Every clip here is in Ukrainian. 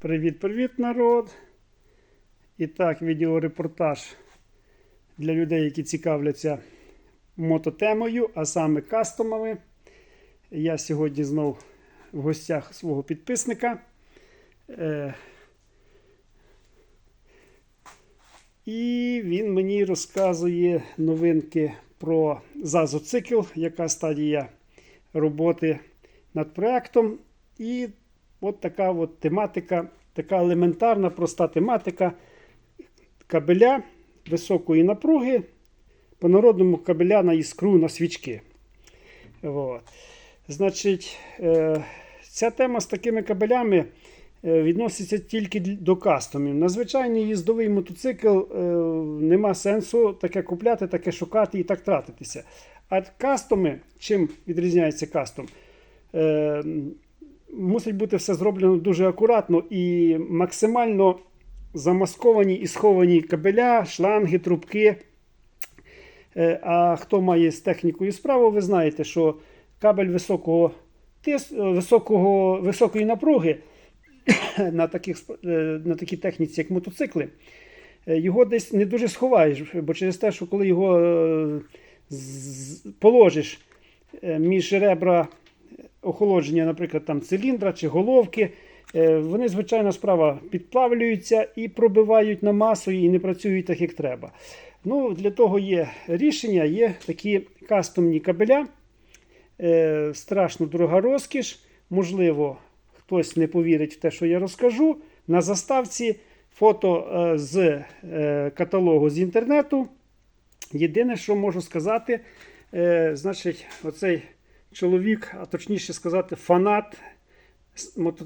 Привіт-привіт, народ! І так, відеорепортаж для людей, які цікавляться мототемою, а саме кастомами. Я сьогодні знов в гостях свого підписника. Е, І він мені розказує новинки про зазоцикл, яка стадія роботи над проектом. І от така от тематика, така елементарна, проста тематика кабеля високої напруги, по-народному кабеля на іскру на свічки. От. Значить, е, ця тема з такими кабелями е, відноситься тільки до кастомів. На звичайний їздовий мотоцикл е, нема сенсу таке купляти, таке шукати і так тратитися. А кастоми, чим відрізняється кастом? Мусить бути все зроблено дуже акуратно і максимально замасковані і сховані кабеля, шланги, трубки. Е, А хто має з технікою справу, ви знаєте, що кабель високого тис, е, високого, високої напруги на, таких, е, на такій техніці, як мотоцикли, його десь не дуже сховаєш, бо через те, що коли його положиш між ребра охолодження, наприклад, там циліндра чи головки, е, вони, звичайна справа, підплавлюються і пробивають на масу і не працюють так, як треба. Ну, Для того є рішення, є такі кастомні кабеля. Е, страшно дорога розкіш. Можливо, хтось не повірить в те, що я розкажу. На заставці фото е, з каталогу з інтернету. Єдине, що можу сказати, значить, оцей чоловік, а точніше сказати, фанат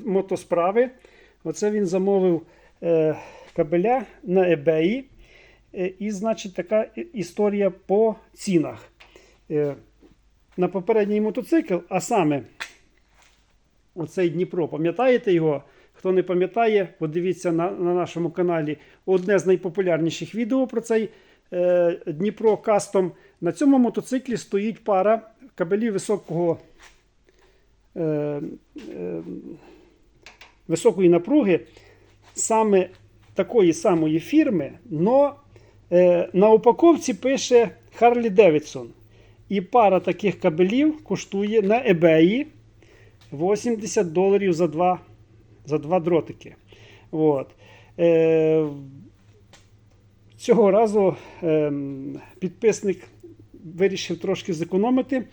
мотосправи. Оце він замовив е, кабеля на eBay. Е, І, значить, така історія по цінах. Е, на попередній мотоцикл, а саме оцей Дніпро, пам'ятаєте його? Хто не пам'ятає, подивіться на, на нашому каналі одне з найпопулярніших відео про цей е, Дніпро Кастом. На цьому мотоциклі стоїть пара кабелів високого, е, е, високої напруги, саме такої самої фірми, но е, на упаковці пише Harley Davidson. І пара таких кабелів коштує на eBay 80 доларів за два, за два дротики. От. Е, цього разу е, підписник вирішив трошки зекономити,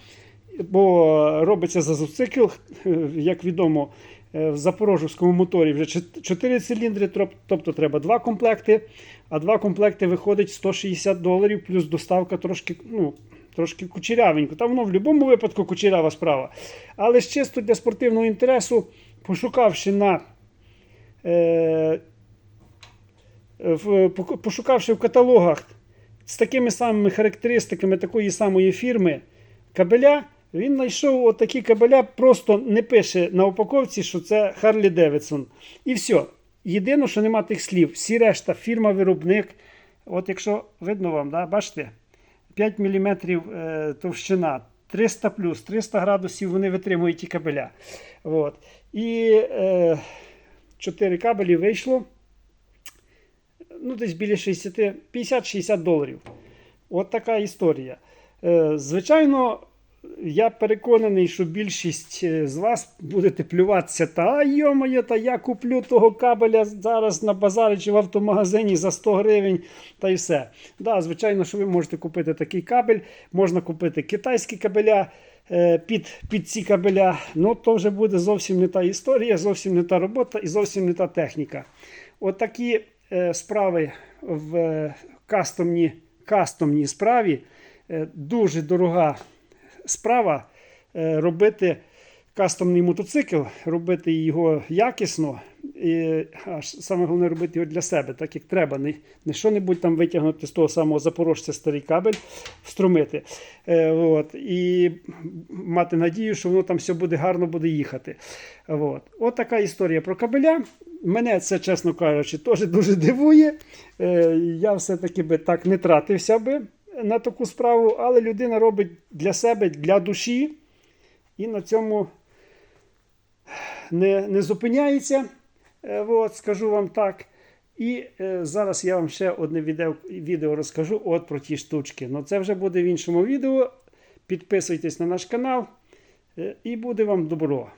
бо робиться зазоцикл, е, як відомо, е, в запорожському моторі вже 4 циліндри, тобто треба два комплекти, а два комплекти виходить 160 доларів, плюс доставка трошки, ну, трошки кучерявенько. Та воно в будь-якому випадку кучерява справа. Але ж чисто для спортивного інтересу, пошукавши на е, пошукавши в каталогах з такими самими характеристиками такої самої фірми кабеля, він знайшов отакі кабеля, просто не пише на упаковці, що це Harley Davidson. І все. Єдине, що нема тих слів. Всі решта, фірма-виробник. От якщо видно вам, да, бачите, 5 мм е, товщина, 300 плюс, 300 градусів вони витримують ті кабеля. От. І е, 4 кабелі вийшло ну, десь біля 60, 50-60 доларів. От така історія. Е, звичайно, я переконаний, що більшість е, з вас будете плюватися. Та йомоє, та я куплю того кабеля зараз на базарі чи в автомагазині за 100 гривень, та й все. Да, звичайно, що ви можете купити такий кабель, можна купити китайські кабеля. е, Під, під ці кабеля, ну то вже буде зовсім не та історія, зовсім не та робота і зовсім не та техніка. От такі е, справи в е, кастомній, справі е, дуже дорога справа е, робити кастомний мотоцикл, робити його якісно. І, а саме головне робити його для себе, так як треба. Не, не що-небудь там витягнути з того самого запорожця старий кабель, встромити. Е, от, і мати надію, що воно там все буде гарно буде їхати. От. От така історія про кабеля. Мене це, чесно кажучи, теж дуже дивує. Е, я все-таки би так не тратився би на таку справу, але людина робить для себе, для душі, і на цьому не, не зупиняється. Е, от, скажу вам так. І е, зараз я вам ще одне відео, відео розкажу от про ті штучки. Ну це вже буде в іншому відео. Підписуйтесь на наш канал і буде вам добро.